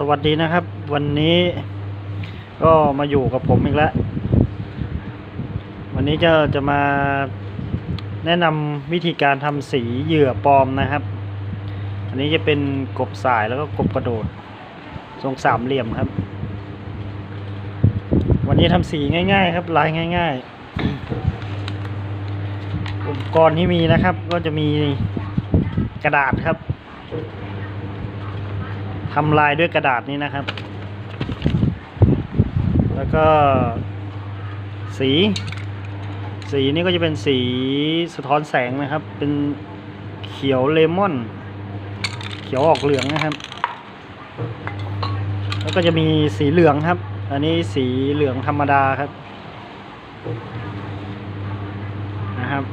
สวัสดีนะครับ วันนี้ก็มาอยู่กับผมอีกแล้ว วันนี้จะจะมาแนะนำวิธีการทำสีเหยื่อปลอมนะครับ อันนี้จะเป็นกบสายแล้วก็กบกระโดด ทรงสามเหลี่ยมครับ วันนี้ทำสีง่าย ๆ ครับลายง่าย ๆ อุปกรณ์ที่มีนะครับ ก็จะมีกระดาษครับ ทำลายด้วยกระดาษนี้นะครับ แล้วก็ สี สีนี่ก็จะเป็นสีสะท้อนแสงนะครับ เป็นเขียวเลมอน เขียวออกเหลืองนะครับ แล้วก็จะมีสีเหลืองครับ อันนี้สีเหลืองธรรมดาครับนะครับ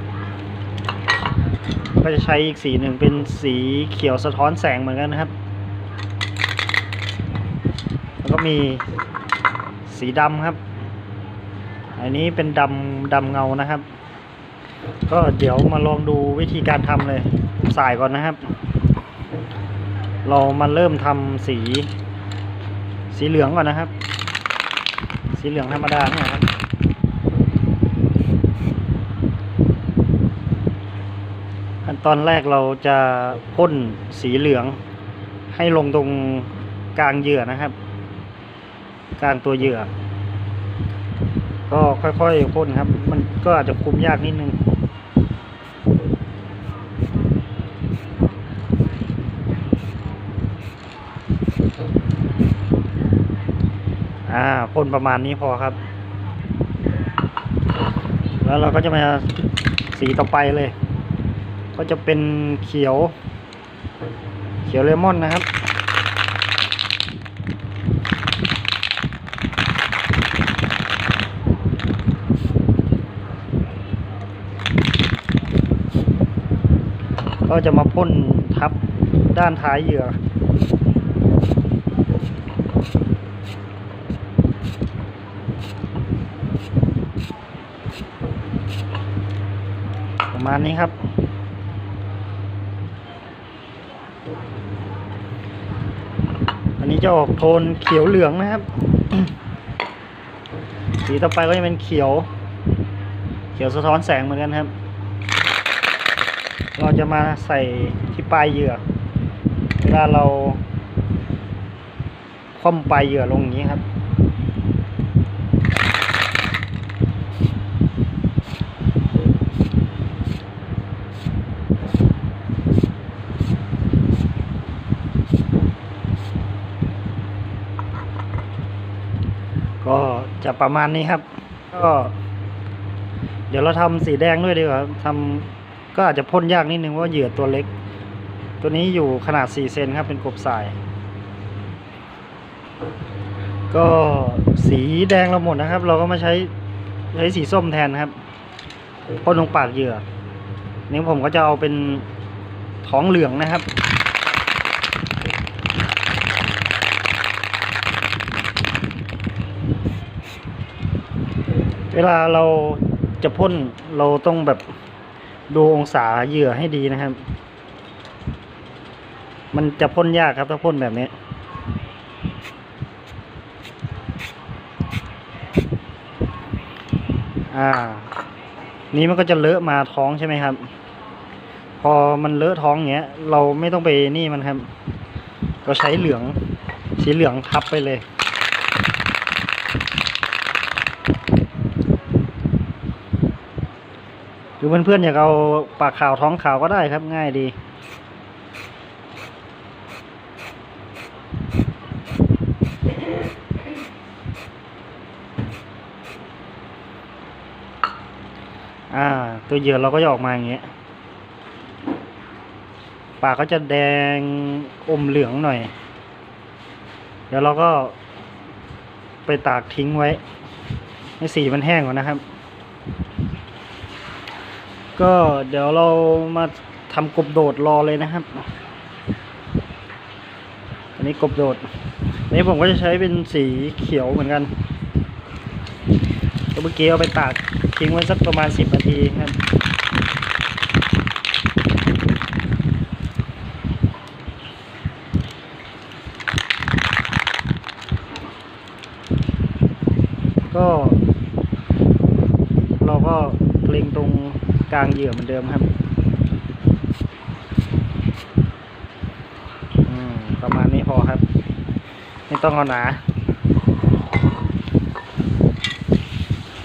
ก็จะใช้อีกสีหนึ่งเป็นสีเขียวสะท้อนแสงเหมือนกันนะครับ แล้วก็ มีสีดำครับ อันนี้เป็นดำดำเงานะครับ ก็เดี๋ยวมาลองดูวิธีการทำเลยสายก่อนนะครับ เรามาเริ่มทำสี สีเหลืองก่อนนะครับ สีเหลืองธรรมดาเนี่ยครับขั้นตอนแรกเราจะพ่นสีเหลืองให้ลงตรงกลางเหยื่อนะครับ กางตัวเหยื่อ ก็ค่อยๆพ่นครับ มันก็อาจจะคุมยากนิดนึงอ่าพ่นประมาณนี้พอครับ แล้วเราก็จะมาสีต่อไปเลย ก็จะเป็นเขียว เขียวเลมอนนะครับ ก็จะมาพ่นทับด้านท้ายเหยื่อ ประมาณนี้ครับ อันนี้จะออกโทนเขียวเหลืองนะครับ สีต่อไปก็จะเป็นเขียว เขียวสะท้อนแสงเหมือนกันครับ เราจะมาใส่ที่ปลายเหยื่อเวลาเราคว่ำปลายเหยื่อลงอย่างนี้ครับ ก็จะประมาณนี้ครับ ก็ เดี๋ยวเราทำสีแดงด้วยดีกว่าทำ ก็อาจจะพ่นยากนิดนึงว่าเหยื่อตัวเล็ก ตัวนี้อยู่ขนาด 4 เซนครับ เป็นกบสาย ก็สีแดงเราหมดนะครับ เราก็มาใช้ใช้สีส้มแทนครับพ่นลงปากเหยื่อนี่ผมก็จะเอาเป็นท้องเหลืองนะครับเวลาเราจะพ่นเราต้องแบบ ดูองศาเหยื่อให้ดีนะครับ มันจะพ่นยากครับถ้าพ่นแบบนี้ อ่า นี้มันก็จะเลอะมาท้องใช่ไหมครับ พอมันเลอะท้องอย่างเงี้ย เราไม่ต้องไปนี่มันครับ เราใช้เหลือง สีเหลืองทับไปเลย รือเพื่อนๆอยากเอาปากขาวท้องขาวก็ได้ครับง่ายดีอ่า ตัวเหยื่อเราก็จะออกมาอย่างเงี้ยปากก็จะแดงอมเหลืองหน่อย เดี๋ยวเราก็ไปตากทิ้งไว้ ให้สีมันแห้งก่อนนะครับ ก็เดี๋ยวเรามาทำกบโดดรอเลยนะครับ อันนี้กบโดดอันนี้ผมก็จะใช้เป็นสีเขียวเหมือนกันเมื่อกี้เอาไปตากทิ้งไว้สักประมาณสิบนาทีครับก็ เราก็เล็งตรง ลางเหยื่อเหมือนเดิมครับอืมประมาณนี้พอครับ ไม่ต้องเอาหนา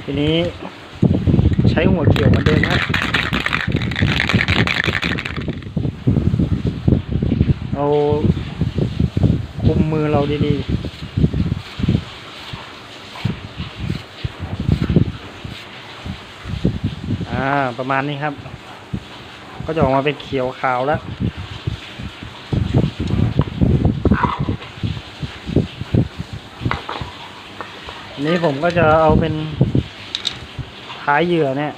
ทีนี้ใช้หัวเขียวเหมือนเดิมครับเอาคุมมือเราดีๆ อ่า ประมาณนี้ครับ ก็จะออกมาเป็นเขียวขาวแล้วอันนี้ผมก็จะเอาเป็นท้ายเหยื่อเนี่ย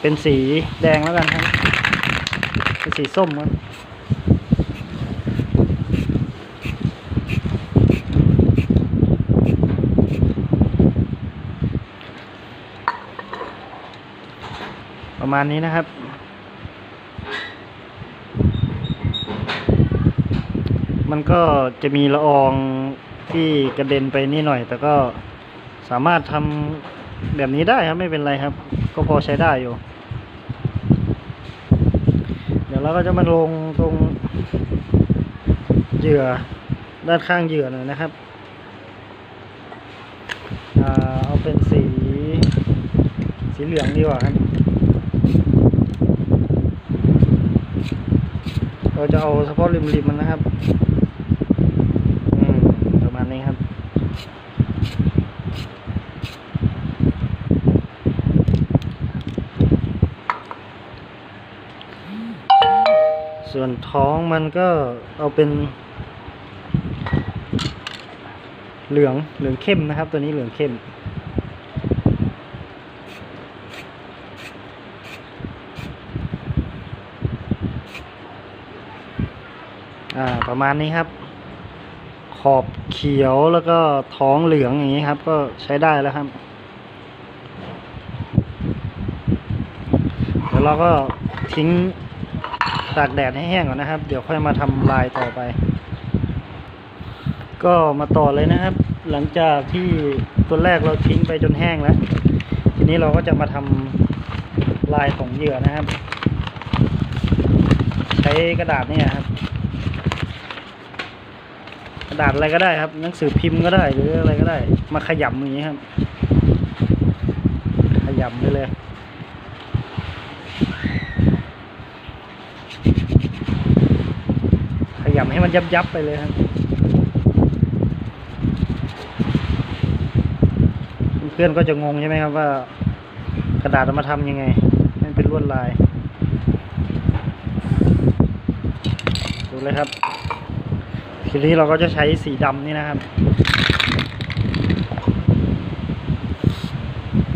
เป็นสีแดงแล้วกันครับ เป็นสีส้มครับ ประมาณนี้นะครับ มันก็จะมีละอองที่กระเด็นไปนี่หน่อย แต่ก็สามารถทำแบบนี้ได้ครับไม่เป็นไรครับ ก็พอใช้ได้อยู่ เดี๋ยวเราก็จะมาลงตรงเหยื่อด้านข้างเหยื่อหน่อยนะครับเอาเป็นสีสีเหลืองดีกว่าครับ เราจะเอาเฉพาะริมๆมันนะครับประมาณนี้ครับ ส่วนท้องมันก็เอาเป็น เหลืองเหลืองเข้มนะครับ ตัวนี้เหลืองเข้ม อ่าประมาณนี้ครับ ขอบเขียวแล้วก็ท้องเหลืองอย่างนี้ครับ ก็ใช้ได้แล้วครับเดี๋ยวเราก็ทิ้งตากแดดให้แห้งก่อนนะครับ เดี๋ยวค่อยมาทำลายต่อไป ก็มาต่อเลยนะครับ หลังจากที่ตัวแรกเราทิ้งไปจนแห้งแล้ว ทีนี้เราก็จะมาทำลายของเหยื่อนะครับ ใช้กระดาษนี่ครับ กระดาษอะไรก็ได้ครับ หนังสือพิมพ์ก็ได้หรืออะไรก็ได้ มาขยำอย่างนี้ครับ ขยำไปเลยขยำให้มันยับยับไปเลยครับเพื่อนก็จะงงใช่ไหมครับว่ากระดาษเอามาทำยังไงมันเป็นลวดลาย ดูเลยครับ ทีนี้เราก็จะใช้สีดำนี่นะครับ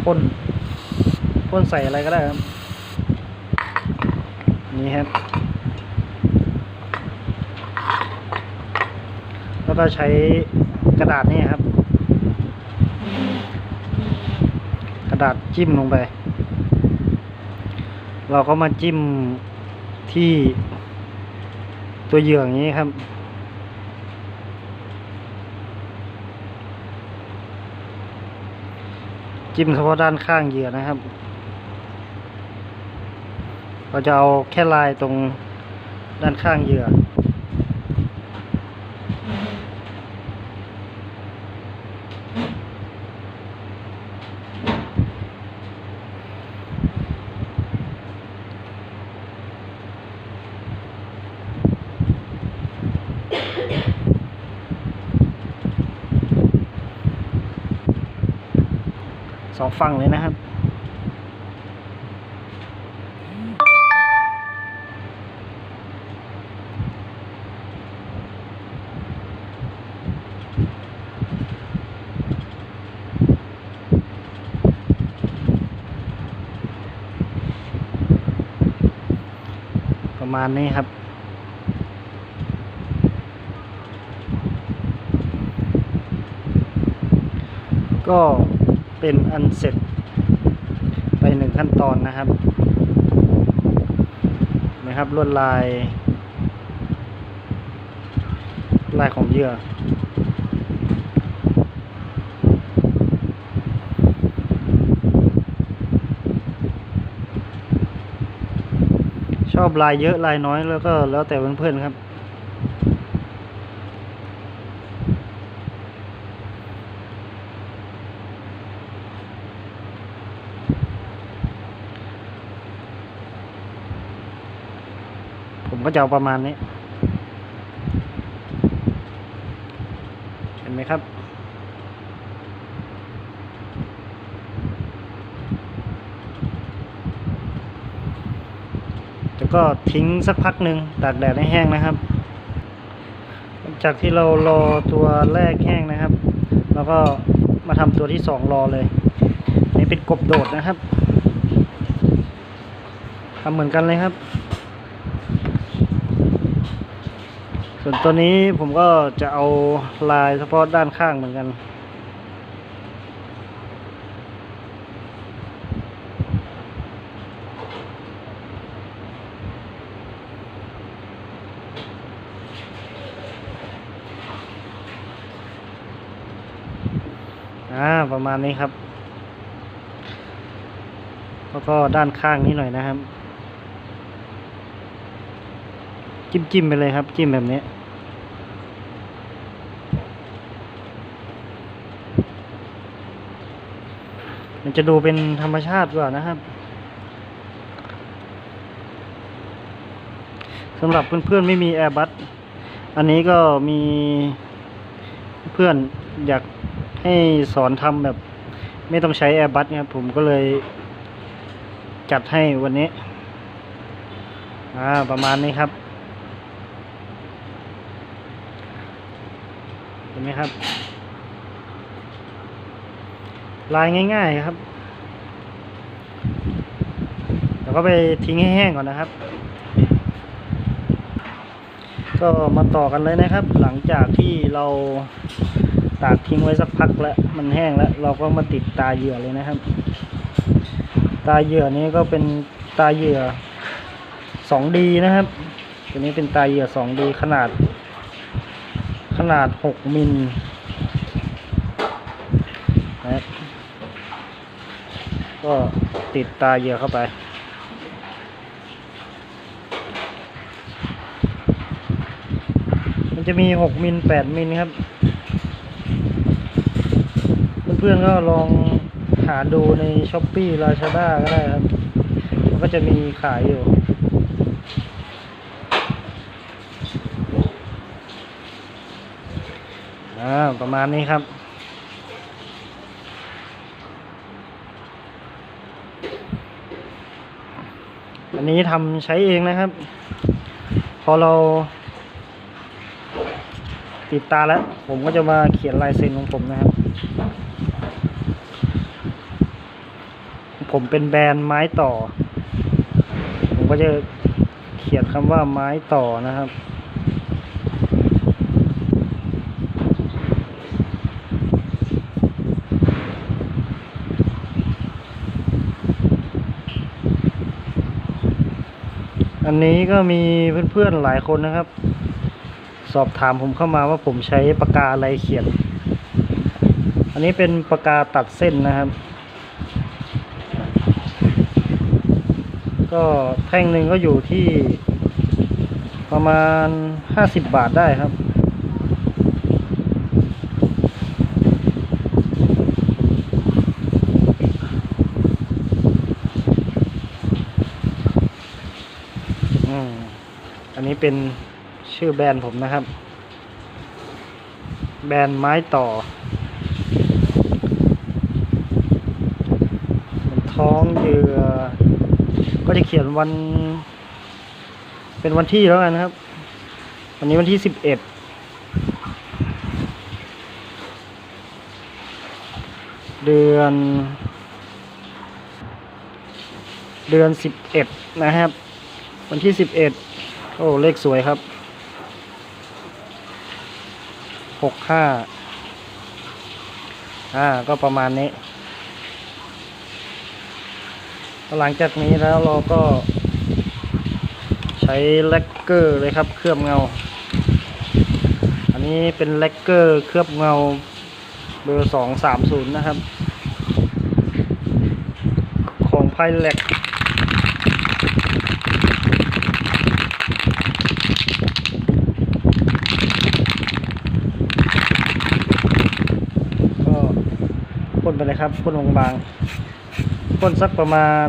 พ่นพ่นใส่อะไรก็ได้ครับ นี่ครับ แล้วก็ใช้กระดาษนี่ครับ กระดาษจิ้มลงไป เราก็มาจิ้มที่ตัวเหยื่ออย่างนี้ครับ จิ้มเฉพาะด้านข้างเหยื่อนะครับ เราจะเอาแค่ลายตรงด้านข้างเหยื่อ สองฝั่งเลยนะครับ ประมาณนี้ครับก็ เป็นอันเสร็จ ไปหนึ่งขั้นตอนนะครับนะครับลวดลาย ลายของเหยื่อชอบลายเยอะลายน้อยแล้วก็แล้วแต่เพื่อนๆครับ ก็จะเอาประมาณนี้ เห็นไหมครับ แล้วก็ทิ้งสักพักหนึ่งตากแดดให้แห้งนะครับ จากที่เรารอตัวแรกแห้งนะครับ แล้วก็มาทำตัวที่สองรอเลย นี่เป็นกบโดดนะครับทำเหมือนกันเลยครับ ส่วนตัวนี้ผมก็จะเอาลายเฉพาะด้านข้างเหมือนกัน อ่า ประมาณนี้ครับ แล้วก็ด้านข้างนี้หน่อยนะครับ จิ้มจิ้มๆไปเลยครับ จิ้มแบบนี้ มันจะดูเป็นธรรมชาติกว่านะครับสำหรับเพื่อนๆไม่มีแอร์บัสอันนี้ก็มีเพื่อนอยากให้สอนทำแบบ ไม่ต้องใช้แอร์บัสครับผมก็เลยจัดให้วันนี้ อ่า ประมาณนี้ครับ เห็นไหมครับ ลายง่าย ๆครับแล้วก็ไปทิ้งให้แห้งก่อนนะครับ ก็มาต่อกันเลยนะครับ หลังจากที่เราตากทิ้งไว้สักพักแล้วมันแห้งแล้ว เราก็มาติดตาเหยื่อเลยนะครับ ตาเหยื่อนี้ก็เป็นตาเหยื่อ 2D นะครับตัวนี้เป็นตาเหยื่อ 2D ขนาด ขนาด 6 มิลนะครับ ก็ติดตาเหยื่อเข้าไป มันจะมี6มิล8มิลครับ เพื่อนๆก็ลองหาดูในช้อปปี้ลาชาด้าก็ได้ครับ มันก็จะมีขายอยู่ประมาณนี้ครับ นนี้ทำใช้เองนะครับ พอเรา ติดตาแล้ว ผมก็จะมาเขียนลายเซ็นของผมนะครับ ผมเป็นแบรนด์ไม้ต่อ ผมก็จะเขียนคำว่าไม้ต่อนะครับ นนี้ก็มีเพื่อนๆหลายคนนะครับ สอบถามผมเข้ามาว่าผมใช้ปากกาอะไรเขียน อันนี้เป็นปากกาตัดเส้นนะครับ ก็แท่งหนึ่งก็อยู่ที่ประมาณห้าสิบบาทได้ครับ อืม อันนี้ เป็นชื่อแบรนด์ผมนะครับ แบรนด์ไม้ต่อ ท้องเหยื่อก็จะเขียนวัน เป็นวันที่แล้วกันนะครับ วันนี้วันที่สิบเอ็ดเดือน เดือนสิบเอ็ดนะครับ วันที่สิบเอ็ด โอ้เลขสวยครับหกห้าอ่าก็ประมาณนี้ หลังจากนี้แล้วเราก็ ใช้แล็กเกอร์เลยครับ เคลือบเงา อันนี้เป็นแล็กเกอร์เคลือบเงาเบอร์สองสามศูนย์นะครับ ของไพแล็ก เลยครับพ่นบางๆพ่นสักประมาณ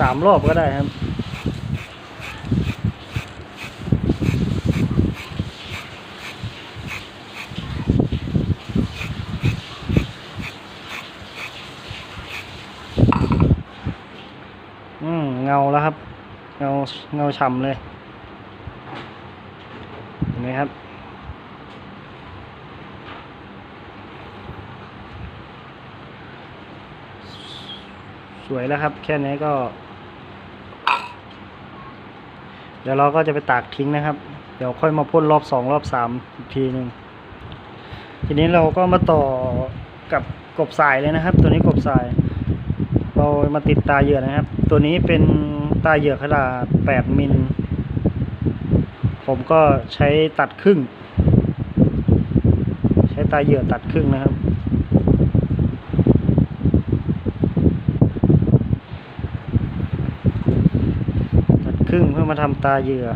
สามรอบก็ได้ครับอืมเงาแล้วครับ เงาเงาฉ่ำเลยเห็นไหมครับ สวยแล้วครับ แค่นี้ก็ เดี๋ยวเราก็จะไปตากทิ้งนะครับ เดี๋ยวค่อยมาพ่นรอบสองรอบสามอีกทีหนึ่งทีนี้เราก็มาต่อกับกบสายเลยนะครับ ตัวนี้กบสาย เรามาติดตาเหยื่อนะครับ ตัวนี้เป็นตาเหยื่อขนาด8มิลผมก็ใช้ตัดครึ่ง ใช้ตาเหยื่อตัดครึ่งนะครับ ตัดค รึ่งเพื่อมาทำตาเหยื่อ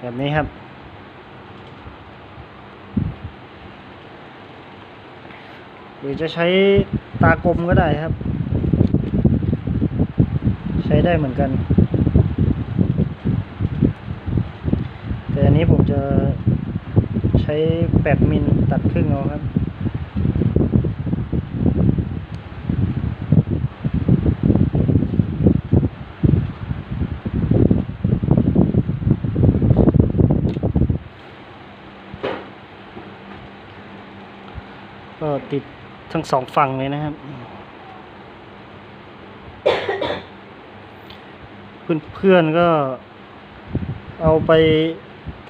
แบบนี้ครับ หรือจะใช้ตากลมก็ได้ครับ ใช้ได้เหมือนกัน แต่อันนี้ผมจะใช้8มิลตัดครึ่งเอาครับ ก็ติด ทั้งสองฝั่งเลยนะครับ เพื่อนๆก็เอาไป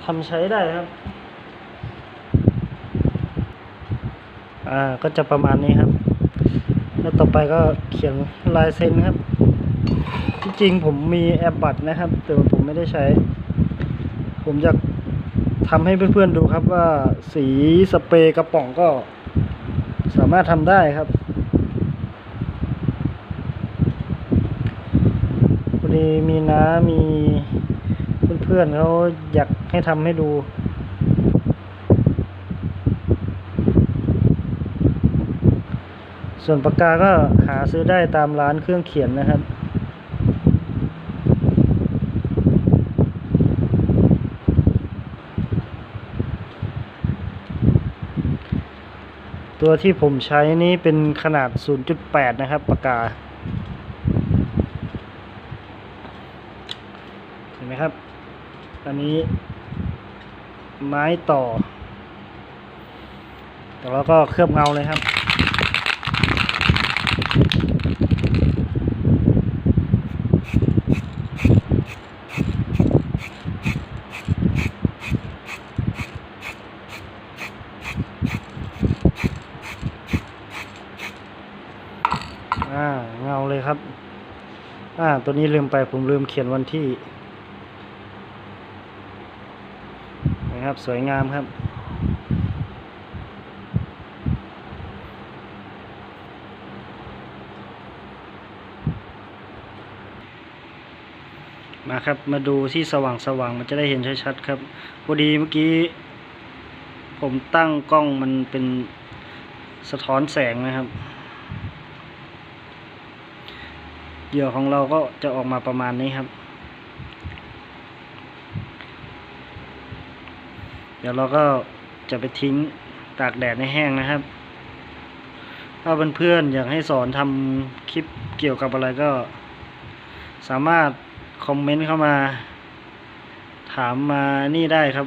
ทำใช้ได้ครับ อ่าก็จะประมาณนี้ครับ แล้วต่อไปก็เขียนลายเซ็นครับ ที่จริงผมมีแอปบัตรนะครับ แต่ว่าผมไม่ได้ใช้ ผมอยากทำให้เพื่อนๆดูครับว่าสีสเปรย์กระป๋องก็ามารถทำได้ครับพอดีมีน้ามีเพื่อนๆเขาอยากให้ทำให้ดูส่วนปากกาก็หาซื้อได้ตามร้านเครื่องเขียนนะครับ ตัวที่ผมใช้นี้เป็นขนาด 0.8 นะครับปากกา เห็นไหมครับ อันนี้ไม้ต่อ แต่เราก็เคลือบเงาเลยครับ อ่า เงาเลยครับ อ่า ตัวนี้ลืมไปผมลืมเขียนวันที่ นะครับ สวยงามครับ มาครับ มาดูที่สว่างสว่างมันจะได้เห็นชัดๆครับพอดีเมื่อกี้ ผมตั้งกล้องมันเป็นสะท้อนแสงนะครับ เหยื่อของเราก็จะออกมาประมาณนี้ครับ เดี๋ยวเราก็จะไปทิ้งตากแดดให้แห้งนะครับ ถ้าเพื่อนๆอยากให้สอนทำคลิปเกี่ยวกับอะไรก็ สามารถคอมเมนต์เข้ามา ถามมานี่ได้ครับ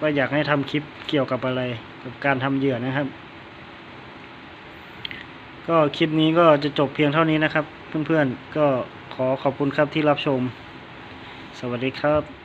ว่าอยากให้ทำคลิปเกี่ยวกับอะไร กับการทำเหยื่อนะครับ ก็คลิปนี้ก็จะจบเพียงเท่านี้นะครับ เพื่อนๆก็ขอขอบคุณครับที่รับชม สวัสดีครับ